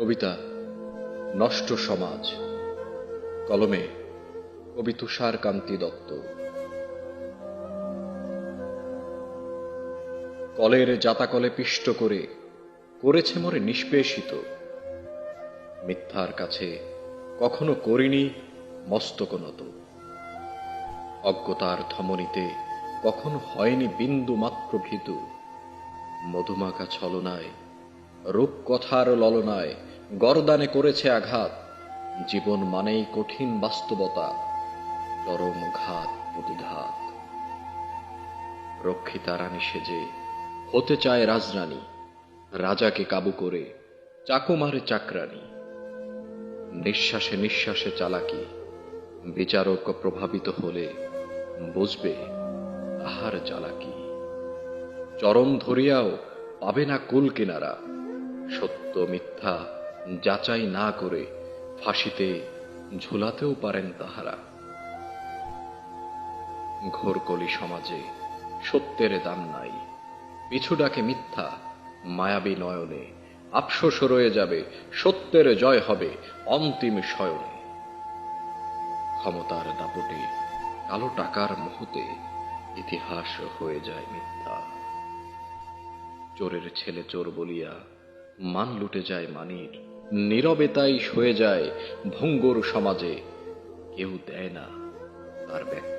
কবিতা নষ্ট সমাজ। কলমে কবি তুষার কান্তি দত্ত। কলের জাতাকলে পিষ্ট করে, করেছে মরে নিষ্পেষিত। মিথ্যার কাছে কখনো করিনি মস্তক নত অজ্ঞতার ধমনীতে কখনো হয়নি বিন্দু মাত্র ভীতু। মধুমাকা ছলনায়, রূপকথার ললনায় গরদানে করেছে আঘাত। জীবন মানেই কঠিন বাস্তবতা, চরম ঘাত প্রতিঘাত। রক্ষিতা রানী সেজে, হতে চায় রাজরানী, রাজাকে কাবু করে চাকু মারে চাকরানী। নিঃশ্বাসে নিঃশ্বাসে চালাকি, বিচারক প্রভাবিত হলে বুঝবে আহার চালাকি। চরম ধরিয়াও পাবে না কুল কিনারা, সত্য মিথ্যা যাচাই না করে ফাঁসিতে ঝুলাতেও পারেন তাহারা। ঘোরকলি সমাজে সত্যের দাম নাই। পিছু ডাকে মিথ্যা, মায়াবী নয়নে। আফসোস রয়ে যাবে, সত্যের জয় হবে অন্তিম শয়নে। ক্ষমতার দাপটে কালো টাকার মুহূর্তে ইতিহাস হয়ে যায় মিথ্যা। চোরের ছেলে চোর বলিয়া মান লুটে যায় মানির। নীরবে তাই সয়ে যায় ভঙ্গুর সমাজে। কেউ দেয় না তার ব্যাখ্যা